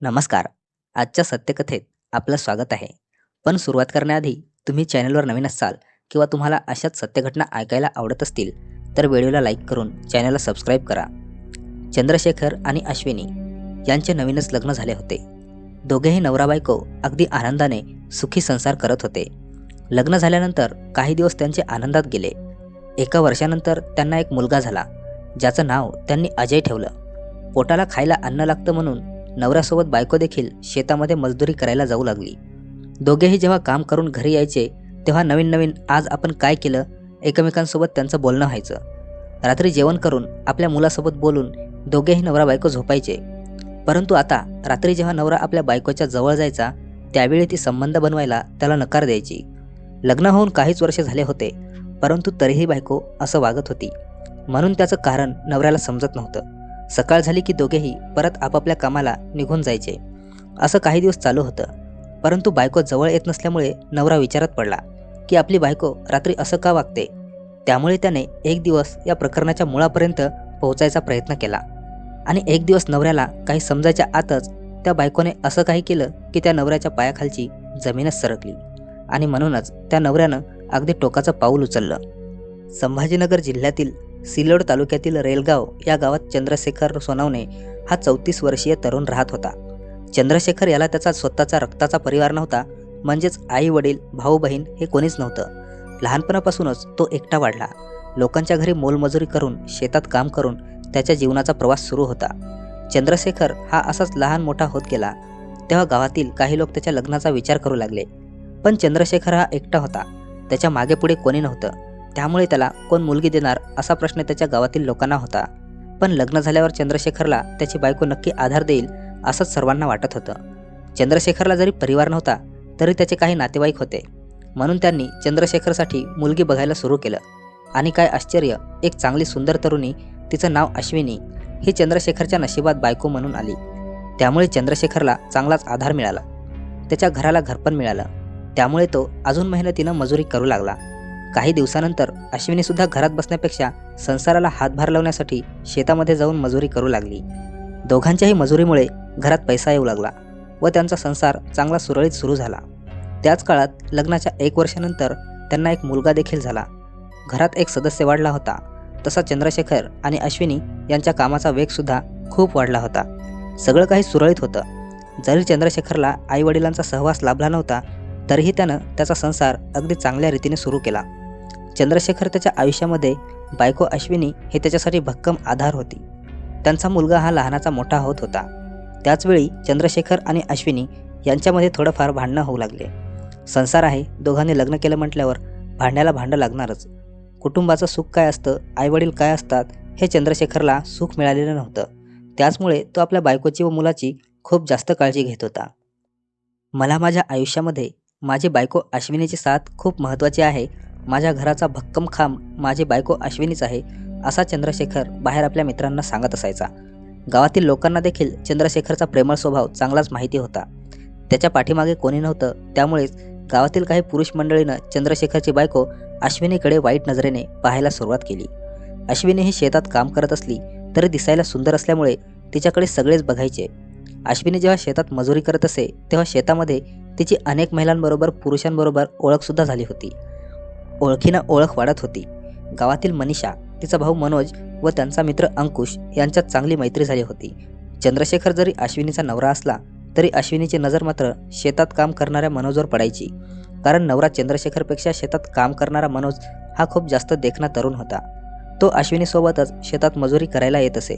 नमस्कार. आजच्या सत्यकथेत आपलं स्वागत आहे. पण सुरुवात करण्याआधी तुम्ही चॅनलवर नवीन असाल किंवा तुम्हाला अशाच सत्यघटना ऐकायला आवडत असतील तर व्हिडिओला लाईक करून चॅनलला सबस्क्राईब करा. चंद्रशेखर आणि अश्विनी यांचे नवीनच लग्न झाले होते. दोघेही नवरा बायको अगदी आनंदाने सुखी संसार करत होते. लग्न झाल्यानंतर काही दिवस त्यांचे आनंदात गेले. एका वर्षानंतर त्यांना एक मुलगा झाला ज्याचं नाव त्यांनी अजय ठेवलं. पोटाला खायला अन्न लागतं म्हणून नवऱ्यासोबत बायको देखील शेतामध्ये मजदुरी करायला जाऊ लागली. दोघेही जेव्हा काम करून घरी यायचे तेव्हा नवीन नवीन आज आपण काय केलं एकमेकांसोबत त्यांचं बोलणं व्हायचं. रात्री जेवण करून आपल्या मुलासोबत बोलून दोघेही नवरा बायको झोपायचे. परंतु आता रात्री जेव्हा नवरा आपल्या बायकोच्या जवळ जायचा त्यावेळी ती संबंध बनवायला त्याला नकार द्यायची. लग्न होऊन काहीच वर्ष झाले होते परंतु तरीही बायको असं वागत होती. म्हणून त्याचं कारण नवऱ्याला समजत नव्हतं. सकाळ झाली की दोघेही परत आपापल्या कामाला निघून जायचे. असं काही दिवस चालू होतं. परंतु बायको जवळ येत नसल्यामुळे नवरा विचारात पडला की आपली बायको रात्री असं का वागते? त्यामुळे त्याने एक दिवस या प्रकरणाच्या मुळापर्यंत पोहोचायचा प्रयत्न केला. आणि एक दिवस नवऱ्याला काही समजायच्या आतच त्या बायकोने असं काही केलं की त्या नवऱ्याच्या पायाखालची जमीनच सरकली. आणि म्हणूनच त्या नवऱ्यानं अगदी टोकाचं पाऊल उचललं. संभाजीनगर जिल्ह्यातील सिल्लोड तालुक्यातील रेलगाव या गावात चंद्रशेखर सोनवणे हा चौतीस वर्षीय तरुण राहत होता. चंद्रशेखर याला त्याचा स्वतःचा रक्ताचा परिवार नव्हता म्हणजेच आई वडील भाऊ बहीण हे कोणीच नव्हतं. लहानपणापासूनच तो एकटा वाढला. लोकांच्या घरी मोलमजुरी करून शेतात काम करून त्याच्या जीवनाचा प्रवास सुरू होता. चंद्रशेखर हा असाच लहान मोठा होत गेला. तेव्हा गावातील काही लोक त्याच्या लग्नाचा विचार करू लागले. पण चंद्रशेखर हा एकटा होता. त्याच्यामागे पुढे कोणी नव्हतं. त्यामुळे त्याला कोण मुलगी देणार असा प्रश्न त्याच्या गावातील लोकांना होता. पण लग्न झाल्यावर चंद्रशेखरला त्याची बायको नक्की आधार देईल असंच सर्वांना वाटत होतं. चंद्रशेखरला जरी परिवार नव्हता तरी त्याचे काही नातेवाईक होते. म्हणून त्यांनी चंद्रशेखरसाठी मुलगी बघायला सुरू केलं. आणि काय आश्चर्य एक चांगली सुंदर तरुणी तिचं नाव अश्विनी ही चंद्रशेखरच्या नशिबात बायको म्हणून आली. त्यामुळे चंद्रशेखरला चांगलाच आधार मिळाला. त्याच्या घराला घरपण मिळालं. त्यामुळे तो अजून मेहनतीनं मजुरी करू लागला. काही दिवसानंतर अश्विनी सुद्धा घरात बसण्यापेक्षा संसाराला हातभार लावण्यासाठी शेतामध्ये जाऊन मजुरी करू लागली. दोघांच्याही मजुरीमुळे घरात पैसा येऊ लागला व त्यांचा संसार चांगला सुरळीत सुरू झाला. त्याच काळात लग्नाच्या एक वर्षानंतर त्यांना एक मुलगा देखील झाला. घरात एक सदस्य वाढला होता. तसा चंद्रशेखर आणि अश्विनी यांच्या कामाचा वेगसुद्धा खूप वाढला होता. सगळं काही सुरळीत होतं. जरी चंद्रशेखरला आईवडिलांचा सहवास लाभला नव्हता तरीही त्यानं त्याचा संसार अगदी चांगल्या रीतीने सुरू केला. चंद्रशेखर त्याच्या आयुष्यामध्ये बायको अश्विनी हे त्याच्यासाठी भक्कम आधार होती. त्यांचा मुलगा हा लहानाचा मोठा होत होता. त्याचवेळी चंद्रशेखर आणि अश्विनी यांच्यामध्ये थोडंफार भांडणं होऊ लागले. संसार आहे दोघांनी लग्न केलं म्हटल्यावर भांड्याला भांडं लागणारच. कुटुंबाचं सुख काय असतं आईवडील काय असतात हे चंद्रशेखरला सुख मिळालेलं नव्हतं. त्याचमुळे तो आपल्या बायकोची व मुलाची खूप जास्त काळजी घेत होता. मला माझ्या आयुष्यामध्ये माझी बायको अश्विनीची साथ खूप महत्त्वाची आहे माझ्या घराचा भक्कम खांब माझी बायको अश्विनीच आहे असा चंद्रशेखर बाहेर आपल्या मित्रांना सांगत असायचा. गावातील लोकांना देखील चंद्रशेखरचा प्रेमळ स्वभाव चांगलाच माहिती होता. त्याच्या पाठीमागे कोणी नव्हतं त्यामुळेच गावातील काही पुरुष मंडळीनं चंद्रशेखरची बायको अश्विनीकडे वाईट नजरेने पाहायला सुरुवात केली. अश्विनी ही शेतात काम करत असली तरी दिसायला सुंदर असल्यामुळे तिच्याकडे सगळेच बघायचे. अश्विनी जेव्हा शेतात मजुरी करत असे तेव्हा शेतामध्ये तिची अनेक महिलांबरोबर पुरुषांबरोबर ओळखसुद्धा झाली होती. ओळखीनं ओळख वाढत होती. गावातील मनीषा तिचा भाऊ मनोज व त्यांचा मित्र अंकुश यांच्यात चांगली मैत्री झाली होती. चंद्रशेखर जरी अश्विनीचा नवरा असला तरी अश्विनीची नजर मात्र शेतात काम करणाऱ्या मनोजवर पडायची. कारण नवरा चंद्रशेखरपेक्षा शेतात काम करणारा मनोज हा खूप जास्त देखणा तरुण होता. तो अश्विनीसोबतच शेतात मजुरी करायला येत असे.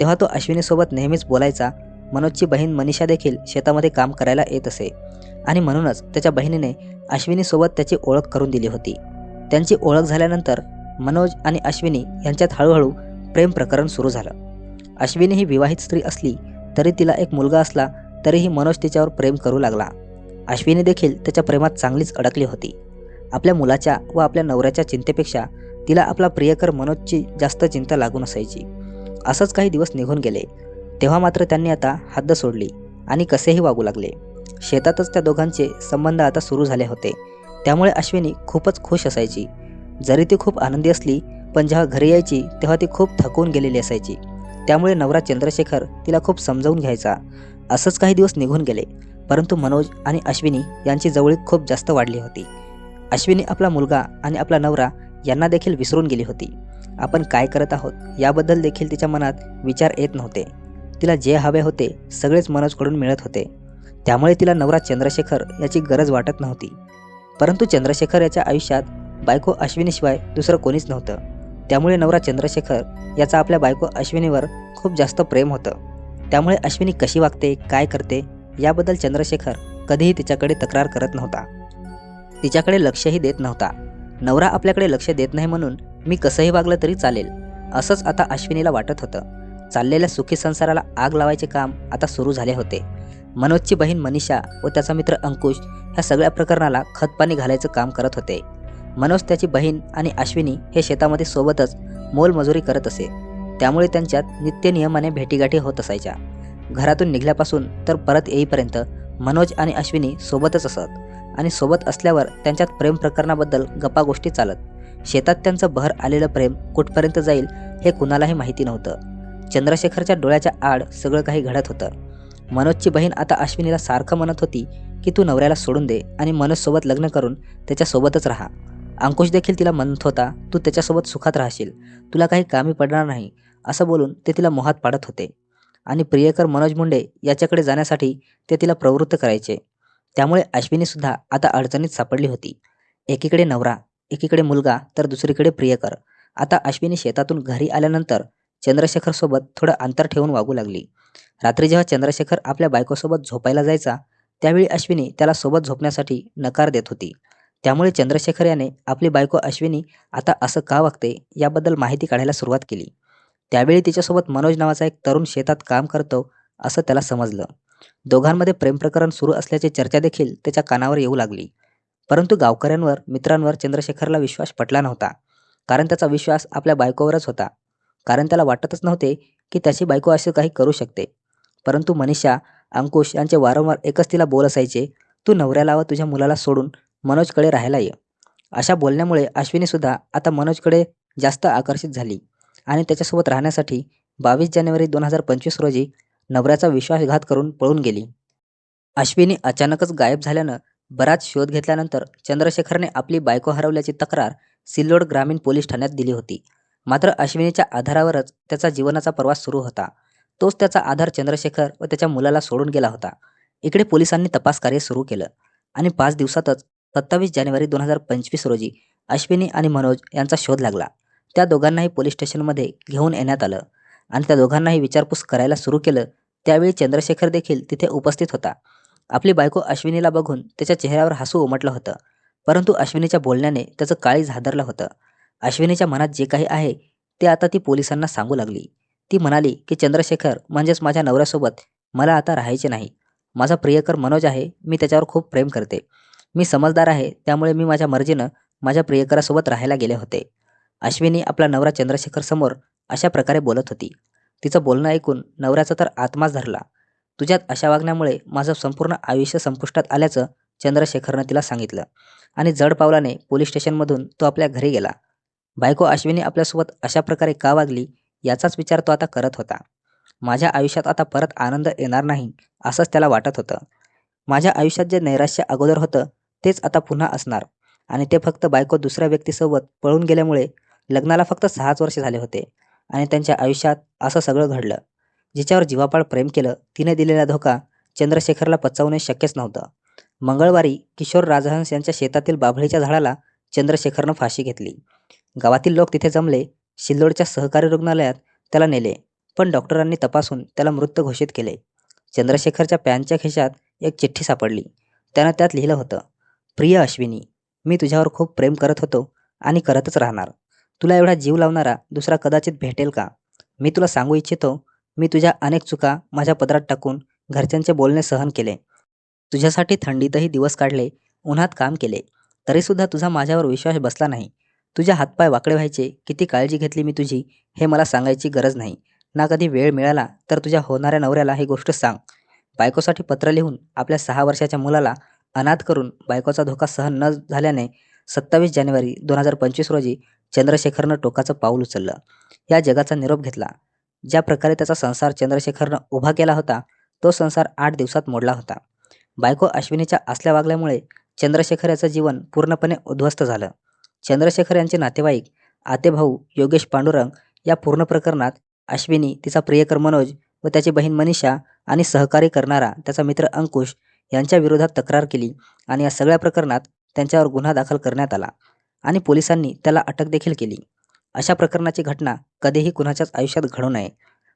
तेव्हा तो अश्विनीसोबत नेहमीच बोलायचा मनोजची बहीण मनीषा देखील शेतामध्ये काम करायला येत असे. आणि म्हणूनच त्याच्या बहिणीने अश्विनीसोबत त्याची ओळख करून दिली होती. त्यांची ओळख झाल्यानंतर मनोज आणि अश्विनी यांच्यात हळूहळू प्रेम प्रकरण सुरू झालं. अश्विनी ही विवाहित स्त्री असली तरी तिला एक मुलगा असला तरीही मनोज तिच्यावर प्रेम करू लागला. अश्विनी देखील त्याच्या प्रेमात चांगलीच अडकली होती. आपल्या मुलाच्या व आपल्या नवऱ्याच्या चिंतेपेक्षा तिला आपला प्रियकर मनोजची जास्त चिंता लागून असायची. असंच काही दिवस निघून गेले. तेव्हा मात्र त्यांनी आता हद्द सोडली आणि कसेही वागू लागले. शेतातच त्या दोघांचे संबंध आता सुरू झाले होते. त्यामुळे अश्विनी खूपच खुश असायची. जरी ती खूप आनंदी असली पण जेव्हा घरी यायची तेव्हा ती खूप थकून गेलेली असायची. त्यामुळे नवरा चंद्रशेखर तिला खूप समजावून घ्यायचा. असंच काही दिवस निघून गेले परंतु मनोज आणि अश्विनी यांची जवळीक खूप जास्त वाढली होती. अश्विनी आपला मुलगा आणि आपला नवरा यांना देखील विसरून गेली होती. आपण काय करत आहोत याबद्दल देखील तिच्या मनात विचार येत नव्हते. तिला जे हवे होते सगळेच मनोजकडून मिळत होते. त्यामुळे तिला नवरा चंद्रशेखर याची गरज वाटत नव्हती. परंतु चंद्रशेखर याच्या आयुष्यात बायको अश्विनीशिवाय दुसरं कोणीच नव्हतं. त्यामुळे नवरा चंद्रशेखर याचा आपल्या बायको अश्विनीवर खूप जास्त प्रेम होतं. त्यामुळे अश्विनी कशी वागते काय करते याबद्दल चंद्रशेखर कधीही तिच्याकडे तक्रार करत नव्हता. तिच्याकडे लक्षही देत नव्हता. नवरा आपल्याकडे लक्ष देत नाही म्हणून मी कसंही वागलं तरी चालेल असंच आता अश्विनीला वाटत होतं. चाललेल्या सुखी संसाराला आग लावायचे काम आता सुरू झाले होते. मनोजची बहीण मनीषा व त्याचा मित्र अंकुश ह्या सगळ्या प्रकरणाला खतपाणी घालायचं काम करत होते. मनोज त्याची बहीण आणि अश्विनी हे शेतामध्ये सोबतच मोलमजुरी करत असे. त्यामुळे त्यांच्यात नित्य नियमाने भेटीगाठी होत असायच्या. घरातून निघल्यापासून तर परत येईपर्यंत मनोज आणि अश्विनी सोबतच असत आणि सोबत असल्यावर त्यांच्यात प्रेम प्रकरणाबद्दल गप्पा गोष्टी चालत. शेतात त्यांचं बहर आलेलं प्रेम कुठपर्यंत जाईल हे कुणालाही माहिती नव्हतं. चंद्रशेखरच्या डोळ्याच्या आड सगळं काही घडत होतं. मनोजची बहीण आता अश्विनीला सारखं म्हणत होती की तू नवऱ्याला सोडून दे आणि मनोजसोबत लग्न करून त्याच्यासोबतच राहा. अंकुश देखील तिला म्हणत होता तू त्याच्यासोबत सुखात राहशील. तुला काही कामी पडणार नाही. असं बोलून ते तिला मोहात पाडत होते. आणि प्रियकर मनोज मुंडे याच्याकडे जाण्यासाठी ते तिला प्रवृत्त करायचे. त्यामुळे अश्विनीसुद्धा आता अडचणीत सापडली होती. एकीकडे नवरा एकीकडे मुलगा तर दुसरीकडे प्रियकर. आता अश्विनी शेतातून घरी आल्यानंतर चंद्रशेखरसोबत थोडं अंतर ठेवून वागू लागली. रात्री जेव्हा चंद्रशेखर आपल्या बायकोसोबत झोपायला जायचा त्यावेळी अश्विनी त्याला सोबत झोपण्यासाठी नकार देत होती. त्यामुळे चंद्रशेखर याने आपली बायको अश्विनी आता असं का वागते याबद्दल माहिती काढायला सुरुवात केली. त्यावेळी तिच्यासोबत मनोज नावाचा एक तरुण शेतात काम करतो असं त्याला समजलं. दोघांमध्ये प्रेमप्रकरण सुरू असल्याची चर्चा देखील त्याच्या कानावर येऊ लागली. परंतु गावकऱ्यांवर मित्रांवर चंद्रशेखरला विश्वास पटला नव्हता. कारण त्याचा विश्वास आपल्या बायकोवरच होता. कारण त्याला वाटतच नव्हते की त्याची बायको असे काही करू शकते. परंतु मनीषा अंकुश यांचे वारंवार एकच तिला बोल असायचे तू नवऱ्याला व तुझ्या मुलाला सोडून मनोजकडे राहायला ये. अशा बोलण्यामुळे अश्विनीसुद्धा आता मनोजकडे जास्त आकर्षित झाली आणि त्याच्यासोबत राहण्यासाठी बावीस जानेवारी दोन हजार पंचवीस रोजी नवऱ्याचा विश्वासघात करून पळून गेली. अश्विनी अचानकच गायब झाल्यानं बराच शोध घेतल्यानंतर चंद्रशेखरने आपली बायको हरवल्याची तक्रार सिल्लोड ग्रामीण पोलीस ठाण्यात दिली होती. मात्र अश्विनीच्या आधारावरच त्याचा जीवनाचा प्रवास सुरू होता. तोच त्याचा आधार चंद्रशेखर व त्याच्या मुलाला सोडून गेला होता. इकडे पोलिसांनी तपास कार्य सुरू केलं आणि पाच दिवसातच सत्तावीस जानेवारी दोन हजार पंचवीस रोजी अश्विनी आणि मनोज यांचा शोध लागला. त्या दोघांनाही पोलीस स्टेशनमध्ये घेऊन येण्यात आलं आणि त्या दोघांनाही विचारपूस करायला सुरू केलं. त्यावेळी चंद्रशेखर देखील तिथे उपस्थित होता. आपली बायको अश्विनीला बघून त्याच्या चेहऱ्यावर हसू उमटलं होतं. परंतु अश्विनीच्या बोलण्याने त्याचं काळीज हादरलं होतं. अश्विनीच्या मनात जे काही आहे ते आता ती पोलिसांना सांगू लागली. ती म्हणाली की चंद्रशेखर म्हणजेच माझ्या नवऱ्यासोबत मला आता राहायचे नाही. माझा प्रियकर मनोज आहे मी त्याच्यावर खूप प्रेम करते. मी समजदार आहे त्यामुळे मी माझ्या मर्जीनं माझ्या प्रियकरासोबत राहायला गेले होते. अश्विनी आपला नवरा चंद्रशेखर समोर अशा प्रकारे बोलत होती. तिचं बोलणं ऐकून नवऱ्याचा तर आत्माच धरला. तुझ्यात अशा वागण्यामुळे माझं संपूर्ण आयुष्य संपुष्टात आल्याचं चंद्रशेखरनं तिला सांगितलं आणि जड पावलाने पोलीस स्टेशनमधून तो आपल्या घरी गेला. बायको अश्विनी आपल्यासोबत अशा प्रकारे का वागली याचाच विचार तो आता करत होता. माझ्या आयुष्यात आता परत आनंद येणार नाही असंच त्याला वाटत होतं. माझ्या आयुष्यात जे नैराश्य अगोदर होतं तेच आता पुन्हा असणार. आणि ते फक्त बायको दुसऱ्या व्यक्तीसोबत पळून गेल्यामुळे लग्नाला फक्त सहाच वर्ष झाले होते. आणि त्यांच्या आयुष्यात असं सगळं घडलं. जिच्यावर जीवापाड प्रेम केलं तिने दिलेला धोका चंद्रशेखरला पचवणे शक्यच नव्हतं. मंगळवारी किशोर राजहंस यांच्या शेतातील बाभळीच्या झाडाला चंद्रशेखरनं फाशी घेतली. गावातील लोक तिथे जमले सिल्लोडच्या सहकारी रुग्णालयात त्याला नेले पण डॉक्टरांनी तपासून त्याला मृत घोषित केले. चंद्रशेखरच्या पॅनच्या खिशात एक चिठ्ठी सापडली. त्यानं त्यात लिहिलं होतं प्रिय अश्विनी मी तुझ्यावर खूप प्रेम करत होतो आणि करतच राहणार. तुला एवढा जीव लावणारा दुसरा कदाचित भेटेल का? मी तुला सांगू इच्छितो मी तुझ्या अनेक चुका माझ्या पदरात टाकून घरच्यांचे बोलणे सहन केले. तुझ्यासाठी थंडीतही दिवस काढले उन्हात काम केले. तरीसुद्धा तुझा माझ्यावर विश्वास बसला नाही. तुझ्या हातपाय वाकडे व्हायचे. किती काळजी घेतली मी तुझी हे मला सांगायची गरज नाही. ना कधी वेळ मिळाला तर तुझ्या होणाऱ्या नवऱ्याला ही गोष्ट सांग. बायकोसाठी पत्र लिहून आपल्या सहा वर्षाच्या मुलाला अनाथ करून बायकोचा धोका सहन न झाल्याने सत्तावीस जानेवारी दोन हजार पंचवीस रोजी चंद्रशेखरनं टोकाचं पाऊल उचललं. या जगाचा निरोप घेतला. ज्या प्रकारे त्याचा संसार चंद्रशेखरनं उभा केला होता तो संसार आठ दिवसात मोडला होता. बायको अश्विनीच्या असल्या वागल्यामुळे चंद्रशेखर याचं जीवन पूर्णपणे उद्ध्वस्त झालं. चंद्रशेखर यांचे नातेवाईक आतेभाऊ योगेश पांडुरंग या पूर्ण प्रकरणात अश्विनी तिचा प्रियकर मनोज व त्याची बहीण मनीषा आणि सहकार्य करणारा त्याचा मित्र अंकुश यांच्या विरोधात तक्रार केली आणि या सगळ्या प्रकरणात त्यांच्यावर गुन्हा दाखल करण्यात आला आणि पोलिसांनी त्याला अटक देखील केली. अशा प्रकरणाची घटना कधीही कुणाच्याच आयुष्यात घडू नये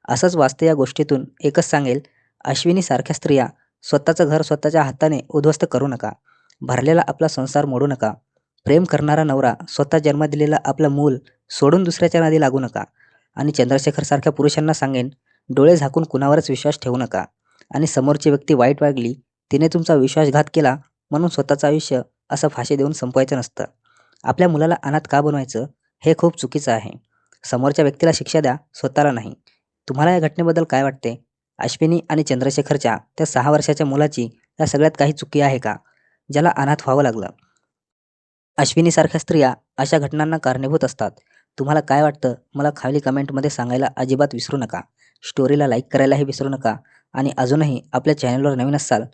असंच वाचते या गोष्टीतून एकच सांगेल अश्विनीसारख्या स्त्रिया स्वतःचं घर स्वतःच्या हाताने उद्ध्वस्त करू नका भरलेला आपला संसार मोडू नका. प्रेम करणारा नवरा स्वतः जन्म दिलेला आपलं मूल सोडून दुसऱ्याच्या नादी लागू नका. आणि चंद्रशेखरसारख्या पुरुषांना सांगेन डोळे झाकून कुणावरच विश्वास ठेवू नका. आणि समोरची व्यक्ती वाईट वागली तिने तुमचा विश्वासघात केला म्हणून स्वतःचं आयुष्य असं फाशी देऊन संपवायचं नसतं. आपल्या मुलाला अनाथ का बनवायचं हे खूप चुकीचं आहे. समोरच्या व्यक्तीला शिक्षा द्या स्वतःला नाही. तुम्हाला या घटनेबद्दल काय वाटते? अश्विनी आणि चंद्रशेखरच्या त्या सहा वर्षाच्या मुलाची या सगळ्यात काही चुकी आहे का? ज्याला अनाथ व्हावं लागलं. अश्विनीसारख्या स्त्रिया अशा घटनांना कारणीभूत असतात. तुम्हाला काय वाटतं? मला खाली कमेंटमध्ये सांगायला अजिबात विसरू नका. स्टोरीला लाईक करायलाही विसरू नका. आणि अजूनही आपल्या चॅनलवर नवीन असाल